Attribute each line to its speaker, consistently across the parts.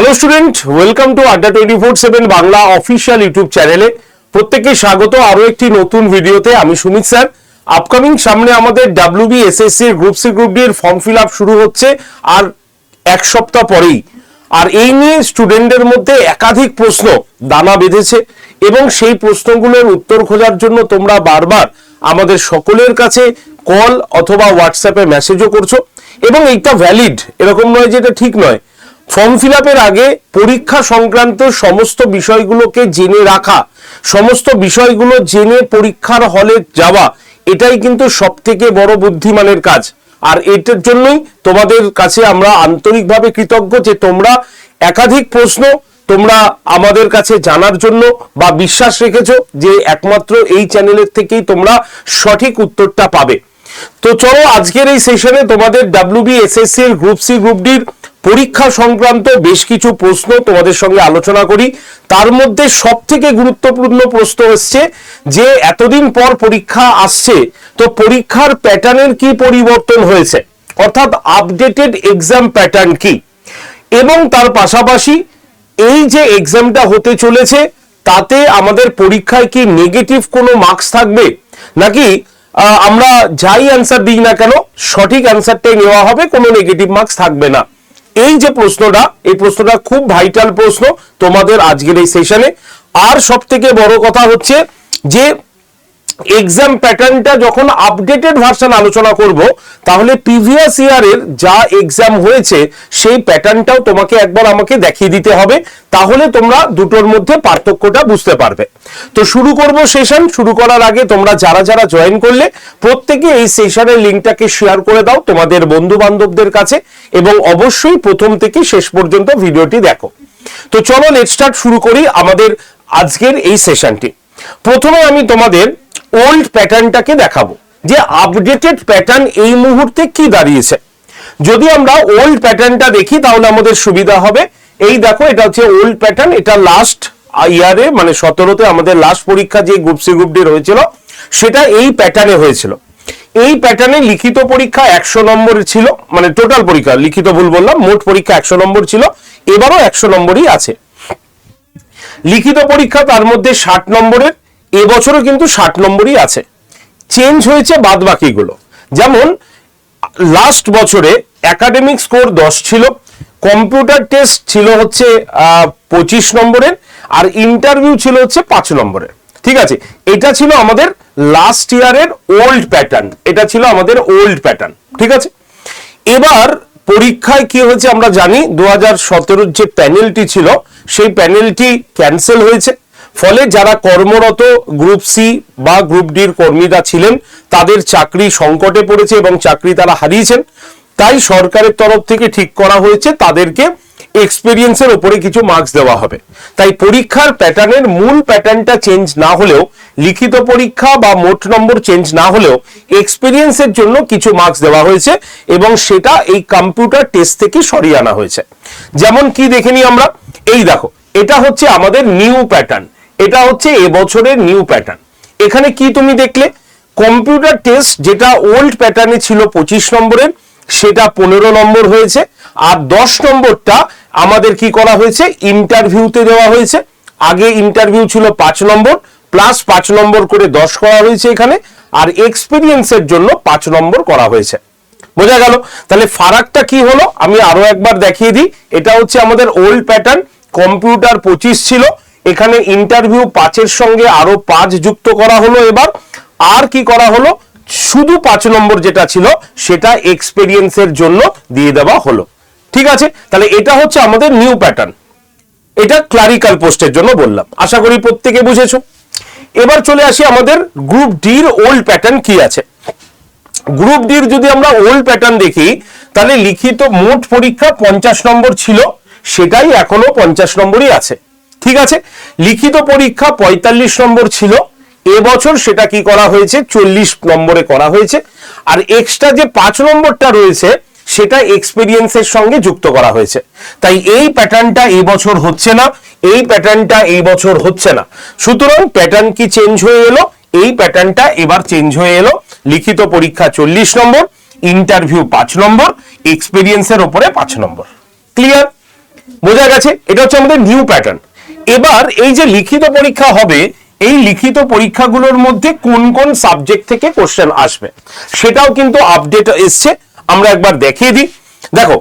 Speaker 1: Hello student welcome to Adda twenty four seven Bangla official YouTube চ্যানেলে প্রত্যেককে স্বাগত। আরও একটি নতুন ভিডিওতে আমি সুমিত স্যার। আপকামিং সামনে আমাদের WB SSC group C group D এর ফর্ম ফিল আপ শুরু হচ্ছে আর এক সপ্তাহ পরেই। আর এই নিয়ে স্টুডেন্টদের মধ্যে একাধিক প্রশ্ন দানা বেঁধেছে এবং সেই প্রশ্নগুলোর উত্তর খোঁজার জন্য তোমরা বারবার আমাদের সকলের কাছে কল অথবা হোয়াটসঅ্যাপে মেসেজও করছ। এবং এইটা ভ্যালিড এরকম নয় যে এটা ঠিক নয়। ফর্ম ফিল আগে পরীক্ষা সংক্রান্ত সমস্ত বিষয়গুলোকে জেনে রাখা, সমস্ত বিষয়গুলো জেনে পরীক্ষার হলে যাওয়া, এটাই কিন্তু সব থেকে বড় বুদ্ধিমানের কাজ। আর এটার জন্যই তোমাদের কাছে আমরা আন্তরিকভাবে কৃতজ্ঞ যে তোমরা একাধিক প্রশ্ন তোমরা আমাদের কাছে জানার জন্য বা বিশ্বাস রেখেছো যে একমাত্র এই চ্যানেলের থেকেই তোমরা সঠিক উত্তরটা পাবে। তো চলো আজকের এই সেশনে তোমাদের ডাব্লিউবি এসএসসি এর গ্রুপ সি গ্রুপ ডির পরীক্ষা সংক্রান্ত বেশ কিছু প্রশ্ন তোমাদের সঙ্গে আলোচনা করি। তার মধ্যে সব থেকে গুরুত্বপূর্ণ প্রশ্ন হচ্ছে যে, এতদিন পর পরীক্ষা আসছে, তো পরীক্ষার প্যাটার্নের কি পরিবর্তন হয়েছে? অর্থাৎ আপডেটেড এক্সাম প্যাটার্ন কি? এবং তার পাশাপাশি এই যে এক্সামটা হতে চলেছে, তাতে আমাদের পরীক্ষায় কি নেগেটিভ কোনো মার্কস থাকবে? নাকি আমরা যাই অ্যান্সার দিই না কেন, সঠিক অ্যান্সারটাই নেওয়া হবে, কোনো নেগেটিভ মার্কস থাকবে না। এই যে প্রশ্নটা, এই প্রশ্নটা খুব ভাইটাল প্রশ্ন তোমাদের আজকের এই সেশনে আর সব থেকে বড় কথা হচ্ছে যে এক্সাম প্যাটার্নটা যখন আপডেটেড ভার্সন আলোচনা করব, তাহলে প্রিভিয়াস ইয়ারের যা এক্সাম হয়েছে, সেই প্যাটার্নটাও তোমাকে একবার আমাকে দেখিয়ে দিতে হবে, তাহলে তোমরা দুটোর মধ্যে পার্থক্যটা বুঝতে পারবে। তো শুরু করব সেশন শুরু করার আগে তোমরা যারা যারা জয়েন করলে, প্রত্যেকে এই সেশনের লিঙ্কটাকে শেয়ার করে দাও তোমাদের বন্ধু বান্ধবদের কাছে, এবং অবশ্যই প্রথম থেকে শেষ পর্যন্ত ভিডিওটি দেখো। তো চলো লেট স্টার্ট শুরু করি আমাদের আজকের এই সেশনটি প্রথমে আমি তোমাদের ওল্ড প্যাটার্নটাকে দেখাবো। যে আপডেটেড প্যাটার্ন এই মুহূর্তে কি দাঁড়িয়েছে? যদি আমরা ওল্ড প্যাটার্নটা দেখি, তাহলে আমাদের সুবিধা হবে। এই দেখো, এটা হচ্ছে ওল্ড প্যাটার্ন এটা লাস্ট ইয়ারে মানে সতেরোতে আমাদের লাস্ট পরীক্ষা যে গ্রুপ সি গ্রুপ ডি সেটা এই প্যাটার্নে হয়েছিল। এই প্যাটার্নে লিখিত পরীক্ষা একশো নম্বর ছিল মানে টোটাল পরীক্ষা, লিখিত ভুল বললাম, মোট পরীক্ষা একশো নম্বর ছিল, এবারও একশো নম্বরই আছে। লিখিত পরীক্ষা তার মধ্যে ষাট নম্বরের এবছরও কিন্তু ষাট নম্বরই আছে। চেঞ্জ হয়েছে বাদ বাকিগুলো যেমন লাস্ট বছরে একাডেমিক স্কোর দশ ছিল কম্পিউটার টেস্ট ছিল হচ্ছে পঁচিশ নম্বরের, আর ইন্টারভিউ ছিল হচ্ছে পাঁচ নম্বরের। ঠিক আছে? এটা ছিল আমাদের লাস্ট ইয়ারের ওল্ড প্যাটার্ন এটা ছিল আমাদের ওল্ড প্যাটার্ন ঠিক আছে? এবার পরীক্ষায় কি হয়েছে আমরা জানি, দু হাজার যে প্যানেলটি ছিল, সেই প্যানেলটি ক্যান্সেল হয়েছে। ফলে যারা কর্মরত গ্রুপ সি বা গ্রুপ ডির কর্মীরা ছিলেন, তাদের চাকরি সংকটে পড়েছে এবং চাকরি তারা হারিয়েছেন। তাই সরকারের তরফ থেকে ঠিক করা হয়েছে, তাদেরকে এক্সপিরিয়েন্সের উপরে কিছু মার্কস দেওয়া হবে। তাই পরীক্ষার প্যাটার্নের মূল প্যাটার্নটা চেঞ্জ না হলেও, লিখিত পরীক্ষা বা মোট নম্বর চেঞ্জ না হলেও এক্সপিরিয়েন্সের জন্য কিছু মার্কস দেওয়া হয়েছে এবং সেটা এই কম্পিউটার টেস্ট থেকে সরিয়ে আনা হয়েছে। যেমন কি দেখে নিই আমরা, এই দেখো, এটা হচ্ছে আমাদের নিউ প্যাটার্ন এটা হচ্ছে এবছরের নিউ প্যাটার্ন এখানে কি তুমি দেখলে? কম্পিউটার টেস্ট যেটা ওল্ড প্যাটার্নে ছিল পঁচিশ নম্বরের, সেটা পনেরো নম্বর হয়েছে। আর দশ নম্বরটা আমাদের কি করা হয়েছে? ইন্টারভিউতে দেওয়া হয়েছে। আগে ইন্টারভিউ ছিল পাঁচ নম্বর প্লাস পাঁচ নম্বর করে দশ করা হয়েছে এখানে, আর এক্সপিরিয়েন্সের জন্য পাঁচ নম্বর করা হয়েছে। বোঝা গেল? তাহলে ফারাকটা কি হলো? আমি আরও একবার দেখিয়ে দিই। এটা হচ্ছে আমাদের ওল্ড প্যাটার্ন কম্পিউটার পঁচিশ ছিল। এখানে ইন্টারভিউ পাঁচের সঙ্গে আরও পাঁচ যুক্ত করা হলো এবার। আর কি করা হলো? শুধু পাঁচ নম্বর যেটা ছিল, সেটা এক্সপেরিয়েন্সের জন্য দিয়ে দেওয়া হলো। ঠিক আছে? তাহলে এটা হচ্ছে আমাদের নিউ প্যাটার্ন এটা ক্লারিক্যাল পোস্টের জন্য বললাম। আশা করি প্রত্যেকে বুঝেছ। এবার চলে আসি আমাদের গ্রুপ ডির ওল্ড প্যাটার্ন কি আছে। গ্রুপ ডির যদি আমরা ওল্ড প্যাটার্ন দেখি, তাহলে লিখিত মোট পরীক্ষা পঞ্চাশ নম্বর ছিল, সেটাই এখনও পঞ্চাশ নম্বরই আছে। ঠিক আছে? লিখিত পরীক্ষা পঁয়তাল্লিশ নম্বর ছিল। এবছর সেটা কি করা হয়েছে? চল্লিশ নম্বরে করা হয়েছে। আর এক্সট্রা যে পাঁচ নম্বরটা রয়েছে, সেটা এক্সপিরিয়েন্সের সঙ্গে যুক্ত করা হয়েছে। তাই এই প্যাটার্নটা এই বছর হচ্ছে না, এই প্যাটার্নটা এই বছর হচ্ছে না। সুতরাং প্যাটার্ন কি চেঞ্জ হয়ে এলো? এই প্যাটার্নটা এবার চেঞ্জ হয়ে এলো। লিখিত পরীক্ষা চল্লিশ নম্বর ইন্টারভিউ পাঁচ নম্বর এক্সপিরিয়েন্সের ওপরে পাঁচ নম্বর। ক্লিয়ার বোঝা গেছে? এটা হচ্ছে আমাদের নিউ প্যাটার্ন এবার এই যে লিখিত পরীক্ষা হবে, এই লিখিত পরীক্ষাগুলোর মধ্যে কোন কোন সাবজেক্ট থেকে কোশ্চেন আসবে, সেটাও কিন্তু আপডেট এসছে। আমরা একবার দেখিয়ে দিই। দেখো,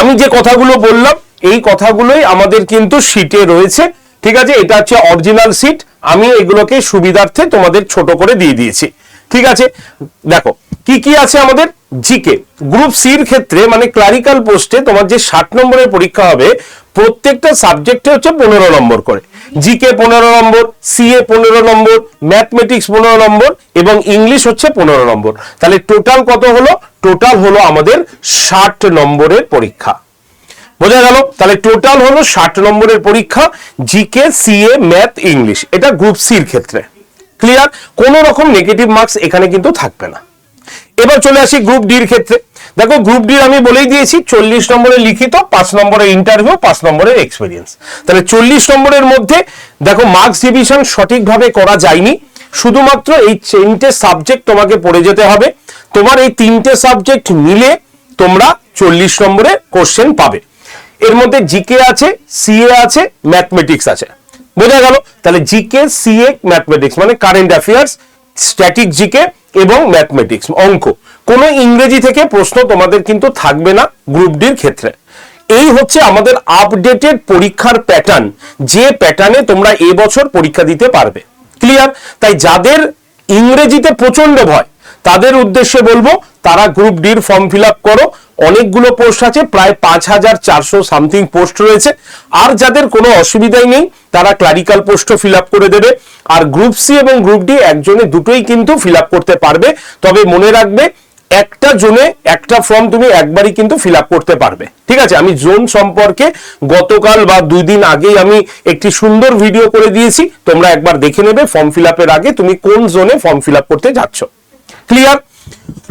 Speaker 1: আমি যে কথাগুলো বললাম, এই কথাগুলোই আমাদের কিন্তু শিটে রয়েছে। ঠিক আছে, এটা হচ্ছে অরিজিনাল সিট আমি এগুলোকে সুবিধার্থে তোমাদের ছোট করে দিয়ে দিয়েছি। ঠিক আছে, দেখো কি কি আছে আমাদের? জিকে গ্রুপ সির ক্ষেত্রে মানে ক্লারিক্যাল পোস্টে তোমার যে ষাট নম্বরের পরীক্ষা হবে, প্রত্যেকটা সাবজেক্টে হচ্ছে পনেরো নম্বর করে। জিকে পনেরো নম্বর সিএ পনেরো নম্বর ম্যাথমেটিক্স পনেরো নম্বর এবং ইংলিশ হচ্ছে পনেরো নম্বর। তাহলে টোটাল কত হলো? টোটাল হলো আমাদের ষাট নম্বরের পরীক্ষা। বোঝা গেল? তাহলে টোটাল হলো ষাট নম্বরের পরীক্ষা জিকে সিএ ম্যাথ ইংলিশ এটা গ্রুপ সির ক্ষেত্রে। ক্লিয়ার কোন রকম নেগেটিভ মার্কস এখানে কিন্তু থাকবে না। এবার চলে আসি গ্রুপ ডির ক্ষেত্রে। দেখো গ্রুপ ডি আমি বলেই দিয়েছি, চল্লিশ নম্বরে লিখিত, পাঁচ নম্বরে ইন্টারভিউ পাঁচ নম্বরের এক্সপিরিয়েন্স তাহলে চল্লিশ নম্বরের মধ্যে দেখো মার্কস ডিভিশন সঠিকভাবে করা যায়নি। শুধুমাত্র এই তিনটে সাবজেক্ট তোমাকে পড়ে যেতে হবে। তোমার এই তিনটে সাবজেক্ট মিলে তোমরা চল্লিশ নম্বরে কোশ্চেন পাবে। এর মধ্যে জিকে আছে সিএ আছে ম্যাথমেটিক্স আছে। বোঝা গেল? তাহলে জিকে সিএ ম্যাথমেটিক্স মানে কারেন্ট অ্যাফেয়ার্স স্ট্যাটিক জিকে এবং ম্যাথমেটিক্স অঙ্ক। কোনো ইংরেজি থেকে প্রশ্ন তোমাদের কিন্তু থাকবে না গ্রুপ ডির ক্ষেত্রে। এই হচ্ছে আমাদের আপডেটেড পরীক্ষার প্যাটার্ন যে প্যাটার্নে তোমরা এবছর পরীক্ষা দিতে পারবে। ক্লিয়ার তাই যাদের ইংরেজিতে প্রচণ্ড ভয় তাদের উদ্দেশ্যে বলব, তারা গ্রুপ ডির ফর্ম ফিল আপ করো। অনেকগুলো পোস্ট আছে, প্রায় পাঁচ হাজার চারশো সামথিং পোস্ট রয়েছে। আর যাদের কোনো অসুবিধাই নেই, তারা ক্লারিক্যাল পোস্টও ফিল আপ করে দেবে। আর গ্রুপ সি এবং গ্রুপ ডি একজনে দুটোই কিন্তু ফিল আপ করতে পারবে। তবে মনে রাখবে, একটা জোনে একটা ফর্ম তুমি একবারই কিন্তু ফিল করতে পারবে। ঠিক আছে? আমি জোন সম্পর্কে গতকাল বা দুই দিন আগেই আমি একটি সুন্দর ভিডিও করে দিয়েছি। তোমরা একবার দেখে নেবে ফর্ম ফিল আগে তুমি কোন জোনে ফর্ম ফিল করতে যাচ্ছ। ক্লিয়ার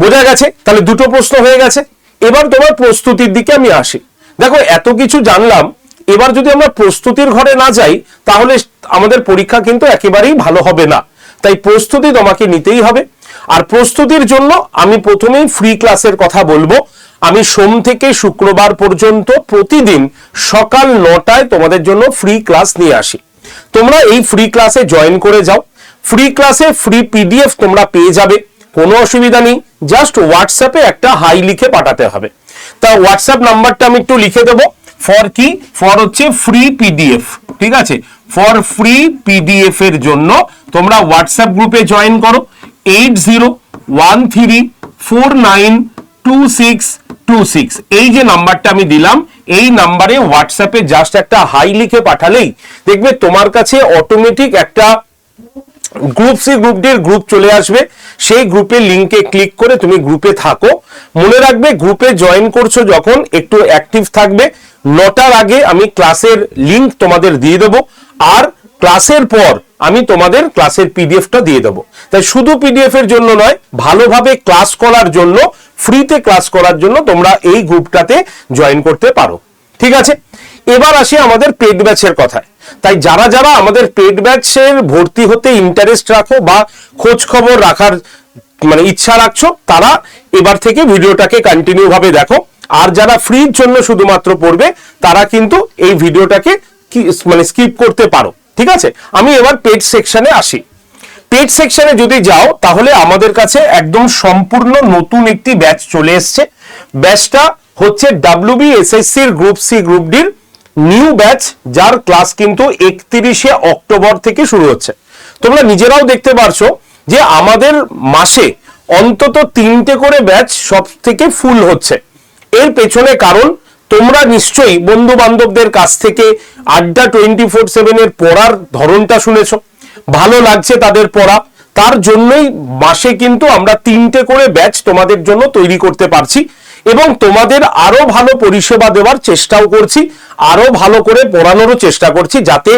Speaker 1: বোঝা গেছে? তাহলে দুটো প্রশ্ন হয়ে গেছে। এবার তোমার প্রস্তুতির দিকে আমি আসি। দেখো, এত কিছু জানলাম। এবার যদি আমরা প্রস্তুতির ঘরে না যাই, তাহলে আমাদের পরীক্ষা কিন্তু একেবারেই ভালো হবে না। তাই প্রস্তুতি তোমাকে নিতেই হবে। আর প্রস্তুতির জন্য আমি প্রথমেই ফ্রি ক্লাসের কথা বলব। আমি সোম থেকে শুক্রবার পর্যন্ত প্রতিদিন সকাল নটায় তোমাদের জন্য ফ্রি ক্লাস নিয়ে আসি। তোমরা এই ফ্রি ক্লাসে জয়েন করে যাও। ফ্রি ক্লাসে ফ্রি পিডিএফ তোমরা পেয়ে যাবে। কোনো অসুবিধা নেই জাস্ট হোয়াটসঅ্যাপে একটা হাই লিখে পাঠাতে হবে। তা হোয়াটসঅ্যাপ নাম্বারটা আমি একটু লিখে দেবো। ফর কি? ফর হচ্ছে ফ্রি পিডিএফ ঠিক আছে? ফর ফ্রি পিডিএফ এর জন্য তোমরা হোয়াটসঅ্যাপ গ্রুপে জয়েন করো। Eight zero one three four nine two six two six এই যে নাম্বারটা আমি দিলাম, এই নাম্বারে হোয়াটসঅ্যাপে জাস্ট একটা হাই লিখে পাঠালেই দেখবে তোমার কাছে অটোমেটিক একটা group C group D group চলে আসবে। সেই গ্রুপের লিংকে ক্লিক করে তুমি গ্রুপে থাকো। মনে রাখবে গ্রুপে জয়েন করছ যখন একটু অ্যাক্টিভ থাকবে। নটার আগে আমি ক্লাসের লিংক তোমাদের দিয়ে দেবো। আর ক্লাসের পর আমি তোমাদের ক্লাসের পিডিএফটা দিয়ে দেবো। তাই শুধু পিডিএফ এর জন্য নয়, ভালোভাবে ক্লাস করার জন্য ফ্রিতে ক্লাস করার জন্য তোমরা এই গ্রুপটাতে জয়েন করতে পারো। ঠিক আছে? এবার আসি আমাদের পেড ব্যাচের কথায়। তাই যারা যারা আমাদের পেড ব্যাচের ভর্তি হতে ইন্টারেস্ট রাখো বা খোঁজ খবর রাখার মানে ইচ্ছা রাখছো, তারা এবার থেকে ভিডিওটাকে কন্টিনিউ ভাবে দেখো। আর যারা ফ্রির জন্য শুধুমাত্র পড়বে, তারা কিন্তু এই ভিডিওটাকে মানে স্কিপ করতে পারো। ঠিক আছে? আমি এবার পেড সেকশনে আসি। পেড সেকশনে যদি যাও, তাহলে আমাদের কাছে একদম সম্পূর্ণ নতুন একটি ব্যাচ চলে এসছে। ব্যাচটা হচ্ছে ডাব্লিউবি এসএসসির গ্রুপ সি গ্রুপ ডির নিউ ব্যাচ, যার ক্লাস কিন্তু একত্রিশে অক্টোবর থেকে শুরু হচ্ছে। তোমরা নিজেরাও দেখতে পারছ যে আমাদের মাসে অন্তত তিনটে করে ব্যাচ সব থেকে ফুল হচ্ছে। এর পেছনে কারণ, তোমরা নিশ্চয়ই বন্ধু বান্ধবদের কাছ থেকে আড্ডা টোয়েন্টি ফোর সেভেনের পড়ার ধরনটা শুনেছ। ভালো লাগছে তাদের পড়া। তার জন্যই মাসে কিন্তু আমরা তিনটে করে ব্যাচ তোমাদের জন্য তৈরি করতে পারছি। এবং তোমাদের আরও ভালো পরিষেবা দেওয়ার চেষ্টাও করছি, আরও ভালো করে পড়ানোরও চেষ্টা করছি যাতে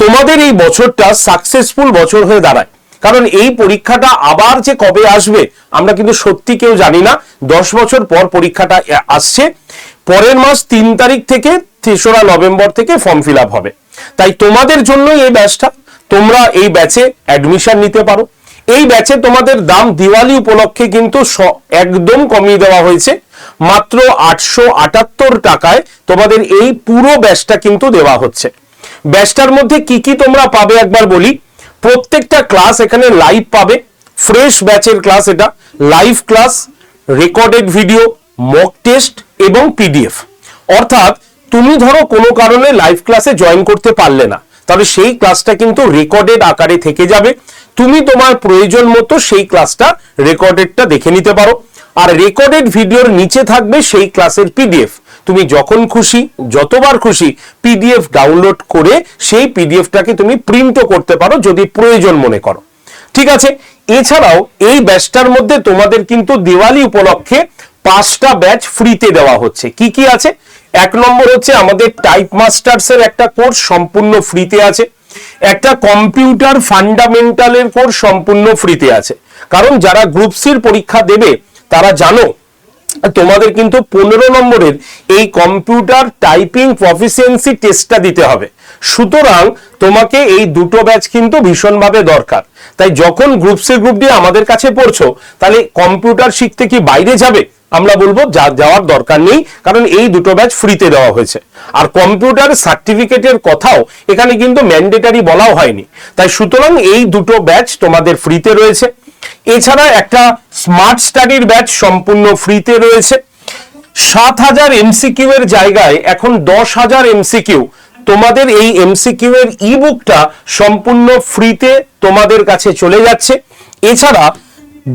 Speaker 1: তোমাদের এই বছরটা সাকসেসফুল বছর হয়ে দাঁড়ায়। কারণ এই পরীক্ষাটা আবার যে কবে আসবে, আমরা কিন্তু সত্যি কেউ জানি না। দশ বছর পর পরীক্ষাটা আসছে। পরের মাস তিন তারিখ থেকে তেসরা নভেম্বর থেকে ফর্ম ফিল হবে। তাই তোমাদের জন্যই এই ব্যাচটা তোমরা এই ব্যাচে অ্যাডমিশন নিতে পারো। এই ব্যাচে তোমাদের দাম দিওয়ালি উপলক্ষে কিন্তু একদম কমিয়ে দেওয়া হয়েছে। মাত্র আটশো আটাত্তর টাকায় তোমাদের এই পুরো ব্যাচটা কিন্তু দেওয়া হচ্ছে। ব্যাচটার মধ্যে কি কি তোমরা পাবে একবার বলি। প্রত্যেকটা ক্লাস এখানে লাইভ পাবে। ফ্রেশ ব্যাচের ক্লাস এটা। Live class, recorded video mock test এবং পিডিএফ। অর্থাৎ তুমি ধরো কোনো কারণে লাইভ ক্লাসে জয়েন করতে পারলে না। তাহলে সেই ক্লাসটা কিন্তু রেকর্ডেড আকারে থেকে যাবে। তুমি তোমার প্রয়োজন মতো সেই ক্লাসটা রেকর্ডেডটা দেখে নিতে পারো। আর রেকর্ডেড ভিডিওর নিচে থাকবে সেই ক্লাসের পিডিএফ তুমি যখন খুশি, যতবার খুশি পিডিএফ ডাউনলোড করে সেই পিডিএফটাকে তুমি প্রিন্টও করতে পারো যদি প্রয়োজন মনে করো। ঠিক আছে? এছাড়াও এই ব্যাচটার মধ্যে তোমাদের কিন্তু দিওয়ালি উপলক্ষে পাঁচটা ব্যাচ ফ্রিতে দেওয়া হচ্ছে। কি কি আছে? এক নম্বর হচ্ছে আমাদের টাইপ মাস্টার্স এর একটা কোর্স সম্পূর্ণ ফ্রিতে আছে। একটা কম্পিউটার ফান্ডামেন্টালের কোর্স সম্পূর্ণ ফ্রিতে আছে। কারণ যারা গ্রুপ সির পরীক্ষা দেবে তারা জানো, তোমাদের কিন্তু পনেরো নম্বরের এই কম্পিউটার টাইপিং প্রফিসিয়েন্সি টেস্টটা দিতে হবে। সুতরাং তোমাকে এই দুটো ব্যাচ কিন্তু ভীষণভাবে দরকার। তাই যখন গ্রুপ সি গ্রুপ দিয়ে আমাদের কাছে পড়ছো, তাহলে কম্পিউটার শিখতে কি বাইরে যাবে? আমরা বলব যা যাওয়ার দরকার নেই, কারণ এই দুটো ব্যাচ ফ্রিতে দেওয়া হয়েছে। আর কম্পিউটার সার্টিফিকেটের কথাও এখানে কিন্তু ম্যান্ডেটারি বলাও হয়নি। তাই সুতরাং এই দুটো ব্যাচ তোমাদের ফ্রিতে রয়েছে। এছাড়া একটা স্মার্ট স্টাডির ব্যাচ সম্পূর্ণ ফ্রিতে রয়েছে। সাত হাজার এমসিকিউ এর জায়গায় এখন দশ হাজার এমসিকিউ তোমাদের এই এমসিকিউ এর ইবুকটা সম্পূর্ণ ফ্রিতে তোমাদের কাছে চলে যাচ্ছে। এছাড়া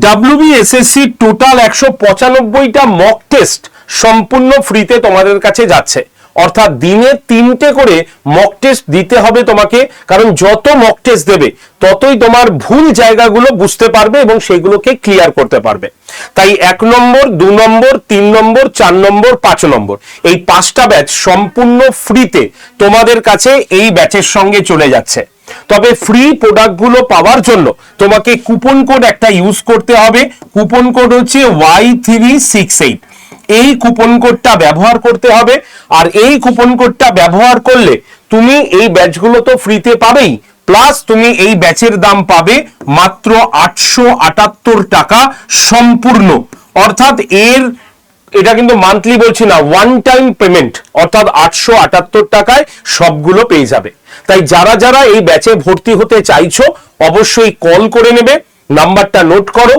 Speaker 1: ডাব্লিউবিএসএসসি টোটাল একশো পঁচানব্বইটা মক টেস্ট সম্পূর্ণ ফ্রিতে তোমাদের কাছে যাচ্ছে। অর্থাৎ দিনে তিনটে করে মক টেস্ট দিতে হবে তোমাকে, কারণ যত মক টেস্ট দেবে, ততই তোমার ভুল জায়গাগুলো বুঝতে পারবে এবং সেগুলোকে ক্লিয়ার করতে পারবে। তাই এক নম্বর, দু নম্বর, তিন নম্বর, চার নম্বর, পাঁচ নম্বর, এই পাঁচটা ব্যাচ সম্পূর্ণ ফ্রিতে তোমাদের কাছে এই ব্যাচের সঙ্গে চলে যাচ্ছে। তবে ফ্রি প্রোডাক্টগুলো পাওয়ার জন্য তোমাকে কুপন কোড একটা ইউজ করতে হবে। কুপন কোড হচ্ছে ওয়াই থ্রি সিক্স এইট এই কুপন কোডটা ব্যবহার করতে হবে। আর এই কুপন কোডটা ব্যবহার করলে তুমি এই ব্যাচগুলো তো ফ্রিতে পাবেই। প্লাস তুমি এই ব্যাচের দাম পাবে মাত্র আটশো আটাত্তর টাকা সম্পূর্ণ। অর্থাৎ এর, এটা কিন্তু মান্থলি বলছি না ওয়ান টাইম পেমেন্ট অর্থাৎ আটশো আটাত্তর টাকায় সবগুলো পেয়ে যাবে। তাই যারা যারা এই ব্যাচে ভর্তি হতে চাইছো, অবশ্যই কল করে নেবে। নাম্বারটা নোট করো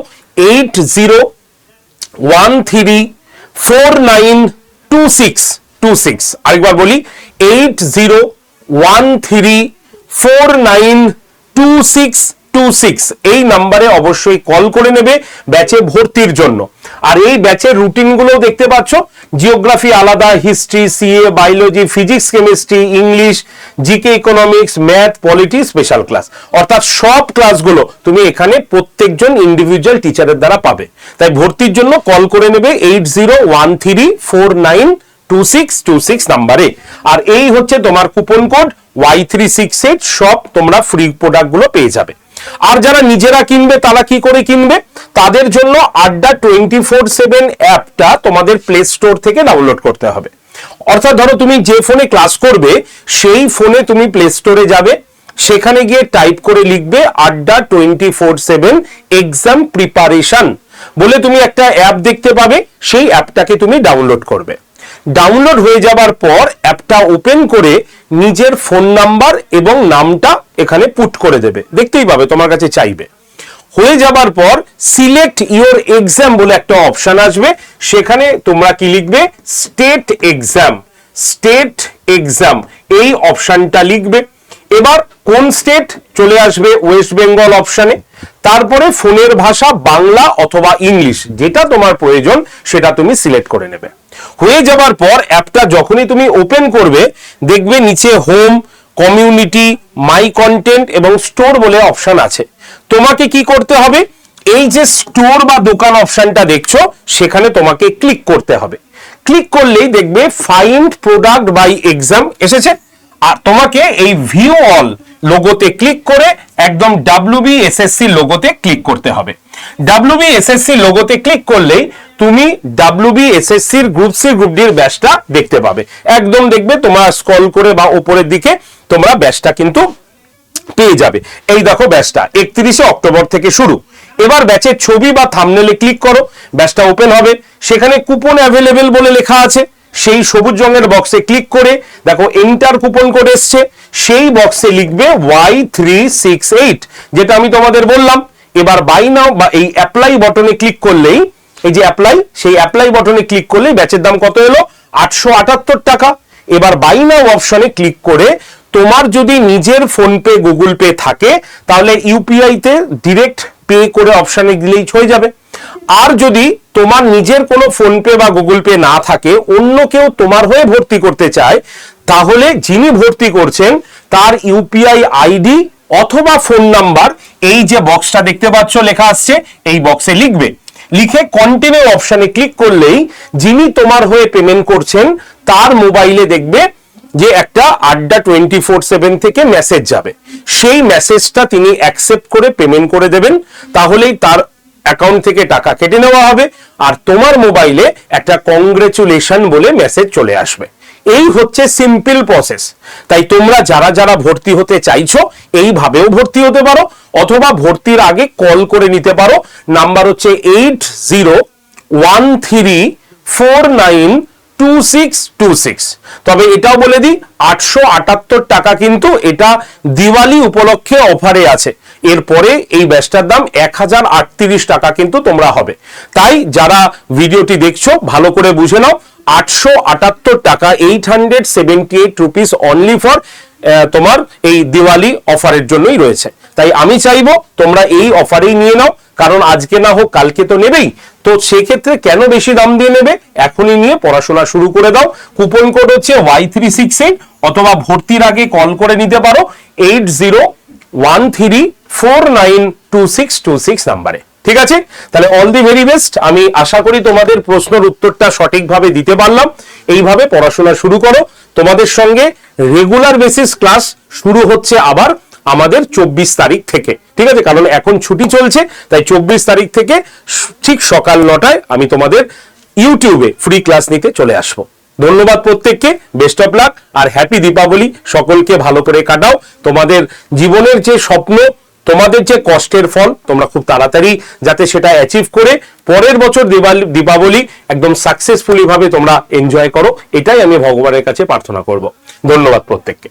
Speaker 1: eight zero one three four nine two six two six. আরেকবার বলি, eight zero one three four nine two six two six এই নাম্বারে অবশ্যই কল করে নেবে ব্যাচে ভর্তির জন্য। আর এই ব্যাচের রুটিনগুলো দেখতে পাচ্ছ জিওগ্রাফি আলাদা history CA biology physics chemistry English GK economics math polity special class অর্থাৎ সব ক্লাসগুলো তুমি এখানে প্রত্যেকজন ইন্ডিভিজুয়াল টিচারের দ্বারা পাবে। তাই ভর্তির জন্য কল করে নেবে eight zero one three four nine two six two six নাম্বারে। আর এই হচ্ছে তোমার coupon code Y three six eight সব তোমরা ফ্রি প্রোডাক্টগুলো পেয়ে যাবে। আর যারা নিজেরা কিনবে, তারা কি করে কিনবে? তাদের জন্য আড্ডা টোয়েন্টি ফোর সেভেন অ্যাপটা তোমাদের প্লে স্টোর থেকে ডাউনলোড করতে হবে। অর্থাৎ ধরো তুমি যে ফোনে ক্লাস করবে, সেই ফোনে তুমি প্লে স্টোরে যাবে। সেখানে গিয়ে টাইপ করে লিখবে Adda twenty four seven exam preparation বলে তুমি একটা অ্যাপ দেখতে পাবে, সেই অ্যাপটাকে তুমি ডাউনলোড করবে। ডাউনলোড হয়ে যাবার পর অ্যাপটা ওপেন করে নিজের ফোন নাম্বার এবং নামটা এখানে পুট করে দেবে। দেখতেই পাবে, তোমার কাছে চাইবে। হয়ে যাবার পর সিলেক্ট ইওর এক্সাম বলে একটা অপশন আসবে। সেখানে তোমরা কি লিখবে? স্টেট এক্সাম স্টেট এক্সাম এই অপশনটা লিখবে। এবার কোন স্টেট চলে আসবে ওয়েস্ট বেঙ্গল অপশানে তারপরে ফোনের ভাষা বাংলা অথবা ইংলিশ, যেটা তোমার প্রয়োজন, সেটা তুমি সিলেক্ট করে নেবে। হয়ে যাবার পর অ্যাপটা যখনই তুমি ওপেন করবে, দেখবে নিচে হোম কমিউনিটি মাই কন্টেন্ট এবং স্টোর বলে অপশন আছে। তোমাকে কি করতে হবে? এই যে স্টোর বা দোকান অপশনটা দেখছ, সেখানে তোমাকে ক্লিক করতে হবে। ক্লিক করলেই দেখবে ফাইন্ড প্রোডাক্ট বাই এক্সাম এসেছে। আর তোমাকে এই ভিউ অল লোগোতে ক্লিক করে একদম ডাব্লিউবি এসএসসি লোগোতে ক্লিক করতে হবে। ডাব্লিউবি এসএসসি লোগোতে ক্লিক করলেই তুমি ডাব্লিউবি এসএসসির গ্রুপ সি গ্রুপ ডির ব্যাচটা দেখতে পাবে। একদম দেখবে তোমার স্ক্রল করে বা উপরের দিকে তোমরা ব্যাচটা কিন্তু পেয়ে যাবে। এই দেখো ব্যাচটা, একত্রিশে অক্টোবর থেকে শুরু। এবার ব্যাচের ছবি বা থামনেলে ক্লিক করো, ব্যাচটা ওপেন হবে। সেখানে কুপন অ্যাভেলেবেল বলে লেখা আছে। সেই সবুজ রঙের বক্সে ক্লিক করে, দেখো এন্টার কুপন কোড এসছে। সেই বক্সে লিখবে ওয়াই থ্রি সিক্স এইট যেটা আমি তোমাদের বললাম। এবার বাই নাও বা এই অ্যাপ্লাই বটনে ক্লিক করলেই, এই যে অ্যাপ্লাই সেই অ্যাপ্লাই বটনে ক্লিক করলেই ব্যাচের দাম কত এলো? আটশো আটাত্তর টাকা। এবার বাই নাও অপশনে ক্লিক করে তোমার যদি নিজের ফোন পে গুগল পে থাকে, তাহলে ইউপিআই তে ডিরেক্ট পে করে অপশানে দিলেই হয়ে যাবে। আর যদি তোমার নিজের কোনো ফোন পে বা গুগল পে না থাকে, অন্য কেউ তোমার হয়ে ভর্তি করতে চায়, তাহলে যিনি ভর্তি করছেন, তার ইউপিআই আইডি অথবা ফোন নাম্বার, এই যে বক্সটা দেখতে পাচ্ছ, লেখা আসছে, এই বক্সে লিখবে। লিখে কন্টিনিউ অপশানে ক্লিক করলেই, যিনি তোমার হয়ে পেমেন্ট করছেন, তার মোবাইলে দেখবে যে একটা আড্ডা টোয়েন্টি ফোর সেভেন থেকে মেসেজ যাবে। সেই মেসেজটা তিনি অ্যাকসেপ্ট করে পেমেন্ট করে দেবেন, তাহলেই তার অ্যাকাউন্ট থেকে টাকা কেটে নেওয়া হবে আর তোমার মোবাইলে একটা কংগ্রেচুলেশন বলে মেসেজ চলে আসবে। এই হচ্ছে সিম্পল প্রসেস তাই তোমরা যারা যারা ভর্তি হতে চাইছো, এইভাবেও ভর্তি হতে পারো, অথবা ভর্তির আগে কল করে নিতে পারো। নাম্বার হচ্ছে eight zero one three four nine two six two six তবে এটাও বলে দিই, আটশো আটাত্তর টাকা কিন্তু এটা দিওয়ালি উপলক্ষে অফারে আছে। এরপরে এই ব্যাচটার দাম এক হাজার আটত্রিশ টাকা কিন্তু তোমরা হবে। তাই যারা ভিডিওটি দেখছ, ভালো করে বুঝে নাও, আটশো আটাত্তর টাকা eight hundred seventy eight rupees only for তোমার এই দিওয়ালি অফারের জন্যই রয়েছে। তাই আমি চাইব তোমরা এই অফারেই নিয়ে নাও, কারণ আজকে না হোক কালকে তো নেবেই। তো সেক্ষেত্রে কেন বেশি দাম দিয়ে নেবে? এখনই নিয়ে পড়াশোনা শুরু করে দাও। কুপন কোড হচ্ছে ওয়াই থ্রি সিক্স এইট অথবা ভর্তির আগে কল করে নিতে পারো eight zero one three four nine two six two six নাম্বারে। ঠিক আছে? তাহলে অল দি ভেরি বেস্ট আমি আশা করি তোমাদের প্রশ্নের উত্তরটা সঠিকভাবে দিতে পারলাম। এইভাবে পড়াশোনা শুরু করো। তোমাদের সঙ্গে রেগুলার বেসিস ক্লাস শুরু হচ্ছে আবার আমাদের চব্বিশ তারিখ থেকে। ঠিক আছে? কারণ এখন ছুটি চলছে, তাই চব্বিশ তারিখ থেকে ঠিক সকাল নটায় আমি তোমাদের ইউটিউবে ফ্রি ক্লাস নিতে চলে আসব। ধন্যবাদ প্রত্যেককে। বেস্ট অফ লাক আর হ্যাপি দীপাবলি। সকলকে ভালো করে কাটাও। তোমাদের জীবনের যে স্বপ্ন তোমাদের যে কষ্টের ফল, তোমরা খুব তাড়াতাড়ি যাতে সেটা অ্যাচিভ করে পরের বছর দিওয়ালি দীপাবলি একদম সাকসেসফুলি ভাবে তোমরা এনজয় করো। এটাই আমি ভগবানের কাছে প্রার্থনা করব। ধন্যবাদ প্রত্যেককে।